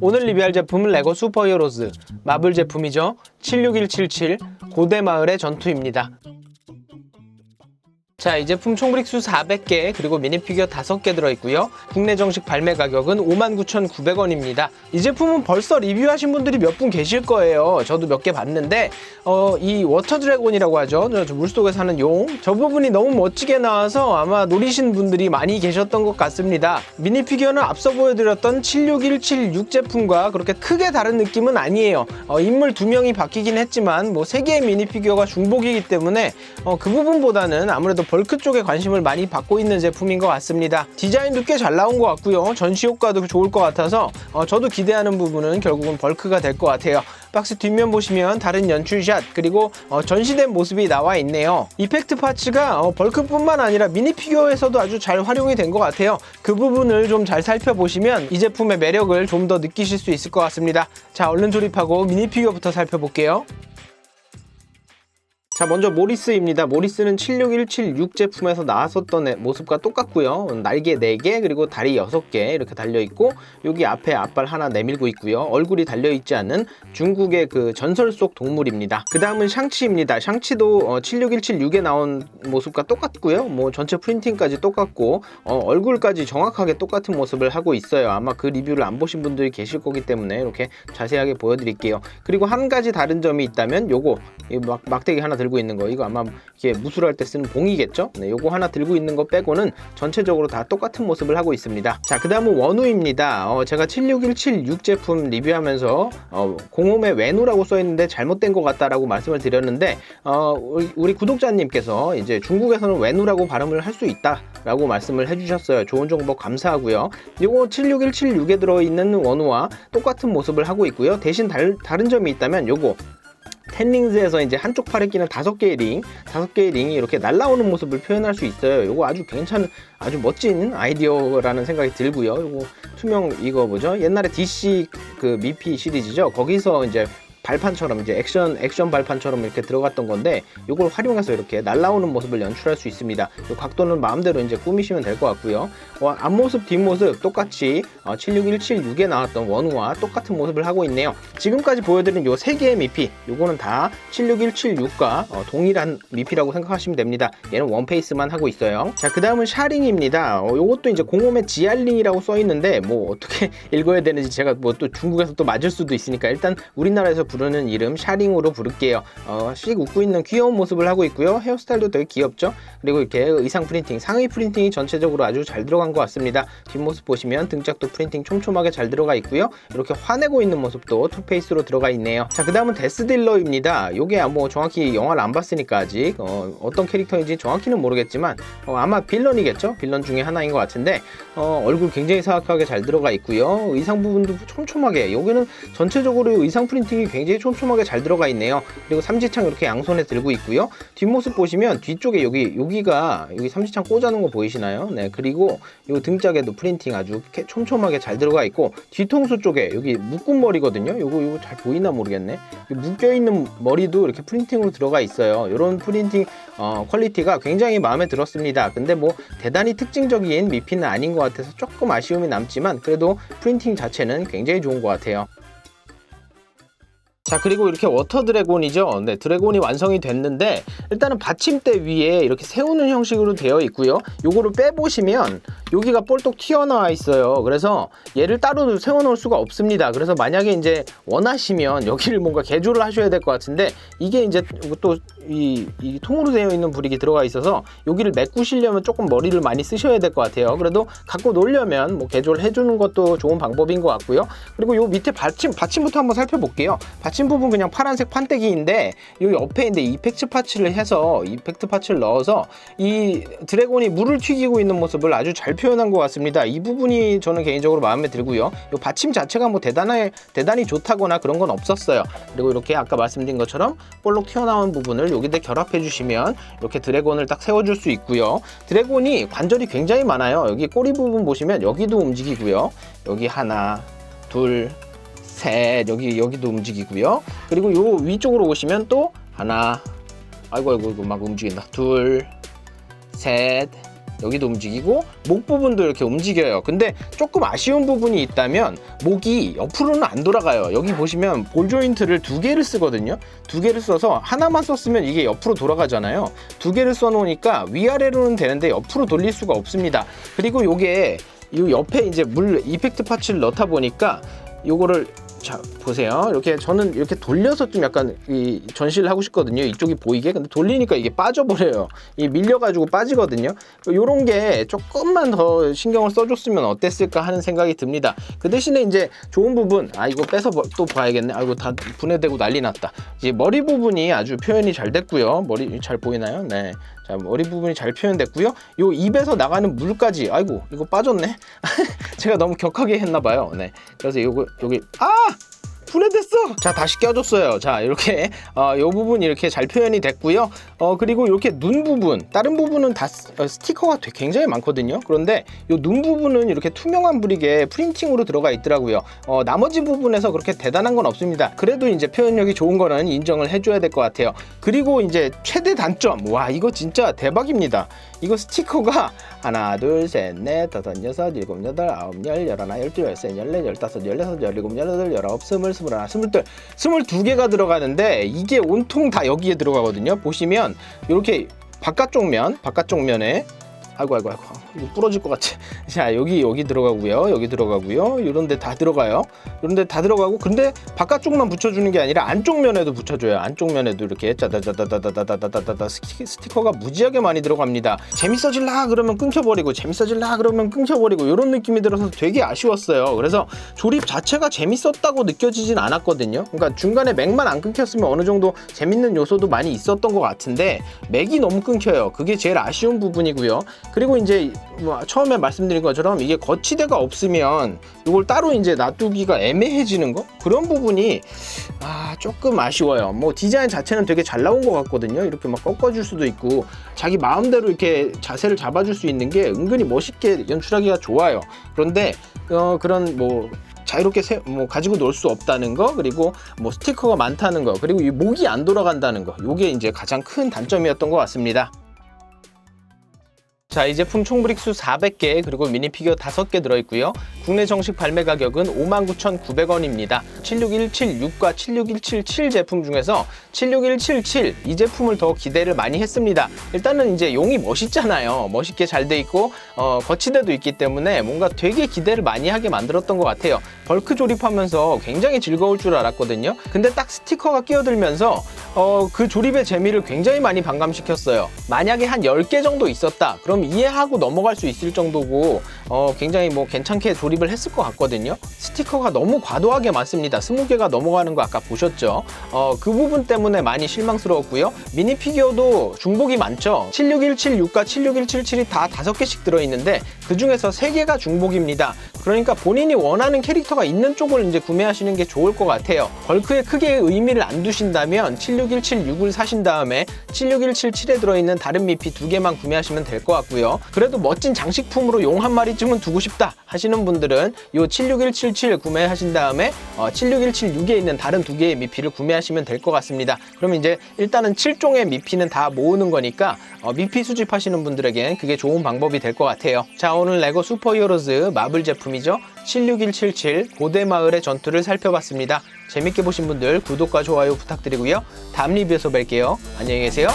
오늘 리뷰할 제품은 레고 슈퍼히어로즈. 마블 제품이죠. 76177 고대마을의 전투입니다 자, 이 제품 총 브릭수 400개, 그리고 미니피규어 5개 들어있고요. 국내 정식 발매 가격은 59,900원입니다. 이 제품은 벌써 리뷰하신 분들이 몇 분 계실 거예요. 저도 몇 개 봤는데, 어, 이 워터 드래곤이라고 하죠. 저, 저 물속에 사는 용. 저 부분이 너무 멋지게 나와서 아마 노리신 분들이 많이 계셨던 것 같습니다. 미니피규어는 앞서 보여드렸던 76176 제품과 그렇게 크게 다른 느낌은 아니에요. 어, 인물 두 명이 바뀌긴 했지만, 뭐, 세 개의 미니피규어가 중복이기 때문에, 어, 그 부분보다는 아무래도 벌크 쪽에 관심을 많이 받고 있는 제품인 것 같습니다. 디자인도 꽤 잘 나온 것 같고요. 전시 효과도 좋을 것 같아서 어, 저도 기대하는 부분은 결국은 벌크가 될 것 같아요. 박스 뒷면 보시면 다른 연출샷 그리고 어, 전시된 모습이 나와 있네요. 이펙트 파츠가 어, 벌크뿐만 아니라 미니 피규어에서도 아주 잘 활용이 된 것 같아요. 그 부분을 좀 잘 살펴보시면 이 제품의 매력을 좀 더 느끼실 수 있을 것 같습니다. 자, 얼른 조립하고 미니 피규어부터 살펴볼게요. 자 먼저 모리스입니다. 모리스는 76176 제품에서 나왔었던 애- 모습과 똑같고요. 날개 4개 그리고 다리 6개 이렇게 달려있고 여기 앞에 앞발 하나 내밀고 있고요. 얼굴이 달려있지 않은 중국의 그 전설 속 동물입니다. 그 다음은 샹치입니다. 샹치도 어, 76176에 나온 모습과 똑같고요. 뭐 전체 프린팅까지 똑같고 어, 얼굴까지 정확하게 똑같은 모습을 하고 있어요. 아마 그 리뷰를 안 보신 분들이 계실 거기 때문에 이렇게 자세하게 보여드릴게요. 그리고 한 가지 다른 점이 있다면 요거 이 막, 막대기 하나 들고 있는 거 이거 아마 이게 무술할 때 쓰는 봉이겠죠? 네, 요거 하나 들고 있는 거 빼고는 전체적으로 다 똑같은 모습을 하고 있습니다. 자, 그 다음은 원우입니다. 어, 제가 76176 제품 리뷰하면서 어, 공홈에 외누라고 써 있는데 잘못된 것 같다라고 말씀을 드렸는데 어, 우리, 우리 구독자님께서 이제 중국에서는 외누라고 발음을 할 수 있다라고 말씀을 해주셨어요. 좋은 정보 감사하고요. 요거 76176에 들어있는 원우와 똑같은 모습을 하고 있고요. 대신 달, 다른 점이 있다면 요거 텐링즈에서 이제 한쪽 팔에 끼는 다섯 개의 링, 다섯 개의 링이 이렇게 날아오는 모습을 표현할 수 있어요. 이거 아주 괜찮은, 아주 멋진 아이디어라는 생각이 들고요. 이거 투명 이거 뭐죠? 옛날에 DC 그 미피 시리즈죠. 거기서 이제 발판처럼 이제 액션 액션 발판처럼 이렇게 들어갔던 건데 이걸 활용해서 이렇게 날아오는 모습을 연출할 수 있습니다. 이 각도는 마음대로 이제 꾸미시면 될 것 같고요. 어, 앞모습 뒷모습 똑같이 어, 76176에 나왔던 원우와 똑같은 모습을 하고 있네요. 지금까지 보여드린 요세 개의 미피 요거는 다 76176과 어, 동일한 미피라고 생각하시면 됩니다. 얘는 원페이스만 하고 있어요. 자, 그 다음은 샤링입니다. 어, 요것도 이제 공홈에 지알링이라고 써 있는데 뭐 어떻게 읽어야 되는지 제가 뭐 또 중국에서 또 맞을 수도 있으니까 일단 우리나라에서 부르는 이름 샤링으로 부를게요. 어, 씩 웃고 있는 귀여운 모습을 하고 있고요. 헤어스타일도 되게 귀엽죠? 그리고 이렇게 의상 프린팅, 상의 프린팅이 전체적으로 아주 잘 들어간 것 같습니다. 뒷모습 보시면 등짝도 프린팅 촘촘하게 잘 들어가 있고요. 이렇게 화내고 있는 모습도 투페이스로 들어가 있네요. 자, 그 다음은 데스딜러입니다. 요게 뭐 정확히 영화를 안 봤으니까 아직 어, 떤 캐릭터인지 정확히는 모르겠지만 어, 아마 빌런이겠죠? 빌런 중에 하나인 것 같은데 어, 얼굴 굉장히 사악하게 잘 들어가 있고요. 의상 부분도 촘촘하게 여기는 전체적으로 의상 프린팅이 굉장히 촘촘하게 잘 들어가 있네요. 그리고 삼지창 이렇게 양손에 들고 있고요. 뒷모습 보시면 뒤쪽에 여기 여기가 여기 삼지창 꽂아놓은 거 보이시나요? 네 그리고 이 등짝에도 프린팅 아주 촘촘하게 잘 들어가 있고 뒤통수 쪽에 여기 묶은 머리거든요. 요거 요거 잘 보이나 모르겠네. 묶여 있는 머리도 이렇게 프린팅으로 들어가 있어요. 이런 프린팅 어, 퀄리티가 굉장히 마음에 들었습니다. 근데 뭐 대단히 특징적인 미피는 아닌 것 같아서 조금 아쉬움이 남지만 그래도 프린팅 자체는 굉장히 좋은 것 같아요. 자 그리고 이렇게 워터 드래곤이죠. 네 드래곤이 완성이 됐는데 일단은 받침대 위에 이렇게 세우는 형식으로 되어 있고요. 요거를 빼보시면 여기가 볼록 튀어나와 있어요. 그래서 얘를 따로 세워놓을 수가 없습니다. 그래서 만약에 이제 원하시면 여기를 뭔가 개조를 하셔야 될 것 같은데 이게 이제 또 이 이 통으로 되어 있는 브릭이 들어가 있어서 여기를 메꾸시려면 조금 머리를 많이 쓰셔야 될 것 같아요. 그래도 갖고 놀려면 뭐 개조를 해주는 것도 좋은 방법인 것 같고요. 그리고 요 밑에 받침 받침부터 한번 살펴볼게요. 받침 부분 그냥 파란색 판때기인데 여기 옆에 있는데 이펙트 파츠를 해서 이펙트 파츠를 넣어서 이 드래곤이 물을 튀기고 있는 모습을 아주 잘 표현한 것 같습니다. 이 부분이 저는 개인적으로 마음에 들고요. 이 받침 자체가 뭐 대단히 대단히 좋다거나 그런 건 없었어요. 그리고 이렇게 아까 말씀드린 것처럼 볼록 튀어나온 부분을 여기다 결합해 주시면 이렇게 드래곤을 딱 세워줄 수 있고요. 드래곤이 관절이 굉장히 많아요. 여기 꼬리 부분 보시면 여기도 움직이고요. 여기 하나, 둘, 셋 여기 여기도 움직이고요. 그리고 요 위쪽으로 오시면 또 하나 아이고 아이고 이거 막 움직인다 둘 셋 여기도 움직이고 목 부분도 이렇게 움직여요. 근데 조금 아쉬운 부분이 있다면 목이 옆으로는 안 돌아가요. 여기 보시면 볼 조인트를 두 개를 쓰거든요. 두 개를 써서 하나만 썼으면 이게 옆으로 돌아가잖아요. 두 개를 써 놓으니까 위아래로는 되는데 옆으로 돌릴 수가 없습니다. 그리고 요게 이 옆에 이제 물 이펙트 파츠를 넣다 보니까 요거를 자 보세요. 이렇게 저는 이렇게 돌려서 좀 약간 이 전시를 하고 싶거든요. 이쪽이 보이게. 근데 돌리니까 이게 빠져버려요. 이 밀려가지고 빠지거든요. 요런 게 조금만 더 신경을 써줬으면 어땠을까 하는 생각이 듭니다. 그 대신에 이제 좋은 부분 아 이거 빼서 버- 또 봐야겠네. 아이고 다 분해되고 난리 났다. 이제 머리 부분이 아주 표현이 잘 됐고요. 머리 잘 보이나요? 네 자, 머리 부분이 잘 표현됐고요. 요 입에서 나가는 물까지, 아이고, 이거 빠졌네. 제가 너무 격하게 했나 봐요. 네. 그래서 요거, 여기, 아! 분해됐어! 자, 다시 껴줬어요. 자, 이렇게, 어, 요 부분 이렇게 잘 표현이 됐고요. 어, 그리고 이렇게 눈 부분, 다른 부분은 다 스- 어, 스티커가 되게 굉장히 많거든요. 그런데 요 눈 부분은 이렇게 투명한 브릭에 프린팅으로 들어가 있더라고요. 어, 나머지 부분에서 그렇게 대단한 건 없습니다. 그래도 이제 표현력이 좋은 거는 인정을 해줘야 될 것 같아요. 그리고 이제 최대 단점, 와, 이거 진짜 대박입니다. 이거 스티커가 하나, 둘, 셋, 넷, 다섯, 여섯, 일곱, 여덟, 아홉, 열, 열하나, 열둘, 열셋, 열넷, 열다섯, 열여섯, 열일곱, 열여덟, 열아홉, 스물, 스물하나, 스물둘, 스물두 개가 들어가는데 이게 온통 다 여기에 들어가거든요. 보시면 이렇게 바깥쪽 면, 바깥쪽 면에 아이고 아이고 아이고 이거 부러질 것 같아. 자 여기 여기 들어가고요, 여기 들어가고요, 이런데 다 들어가요. 이런데 다 들어가고 근데 바깥쪽만 붙여주는 게 아니라 안쪽 면에도 붙여줘요. 안쪽 면에도 이렇게 짜다다다다다다다다다다 스티- 스티커가 무지하게 많이 들어갑니다. 재밌어질라 그러면 끊겨버리고 재밌어질라 그러면 끊겨버리고 이런 느낌이 들어서 되게 아쉬웠어요. 그래서 조립 자체가 재밌었다고 느껴지진 않았거든요. 그러니까 중간에 맥만 안 끊겼으면 어느 정도 재밌는 요소도 많이 있었던 것 같은데 맥이 너무 끊겨요. 그게 제일 아쉬운 부분이고요. 그리고 이제 뭐 처음에 말씀드린 것처럼 이게 거치대가 없으면 이걸 따로 이제 놔두기가 애매해지는 거 그런 부분이 아 조금 아쉬워요. 뭐 디자인 자체는 되게 잘 나온 것 같거든요. 이렇게 막 꺾어줄 수도 있고 자기 마음대로 이렇게 자세를 잡아줄 수 있는 게 은근히 멋있게 연출하기가 좋아요. 그런데 어, 그런 뭐 자유롭게 세, 뭐 가지고 놀 수 없다는 거 그리고 뭐 스티커가 많다는 거 그리고 이 목이 안 돌아간다는 거 요게 이제 가장 큰 단점이었던 것 같습니다. 자, 이 제품 총 브릭수 400개 그리고 미니 피규어 5개 들어있고요. 국내 정식 발매 가격은 59,900원입니다. 76176과 76177 제품 중에서 76177 이 제품을 더 기대를 많이 했습니다. 일단은 이제 용이 멋있잖아요. 멋있게 잘 돼 있고 어, 거치대도 있기 때문에 뭔가 되게 기대를 많이 하게 만들었던 것 같아요. 벌크 조립하면서 굉장히 즐거울 줄 알았거든요. 근데 딱 스티커가 끼어들면서 어, 그 조립의 재미를 굉장히 많이 반감시켰어요. 만약에 한 10개 정도 있었다. 그럼 이해하고 넘어갈 수 있을 정도고 어, 굉장히 뭐 괜찮게 조립을 했을 것 같거든요. 스티커가 너무 과도하게 많습니다. 20개가 넘어가는 거 아까 보셨죠? 어, 그 부분 때문에 많이 실망스러웠고요. 미니 피규어도 중복이 많죠. 76176과 76177이 다 5개씩 들어있는데 그 중에서 3개가 중복입니다. 그러니까 본인이 원하는 캐릭터가 있는 쪽을 이제 구매하시는 게 좋을 것 같아요. 벌크에 크게 의미를 안 두신다면 76176을 사신 다음에 76177에 들어있는 다른 미피 두 개만 구매하시면 될 것 같고요. 그래도 멋진 장식품으로 용 한 마리쯤은 두고 싶다 하시는 분들은 요 76177 구매하신 다음에 어, 76176에 있는 다른 두 개의 미피를 구매하시면 될 것 같습니다. 그럼 이제 일단은 7종의 미피는 다 모으는 거니까 어, 미피 수집하시는 분들에겐 그게 좋은 방법이 될 것 같아요. 자 오늘 레고 슈퍼히어로즈 마블 제품 이죠. 76177 고대마을의 전투를 살펴봤습니다. 재밌게 보신 분들 구독과 좋아요 부탁드리고요. 다음 리뷰에서 뵐게요. 안녕히 계세요.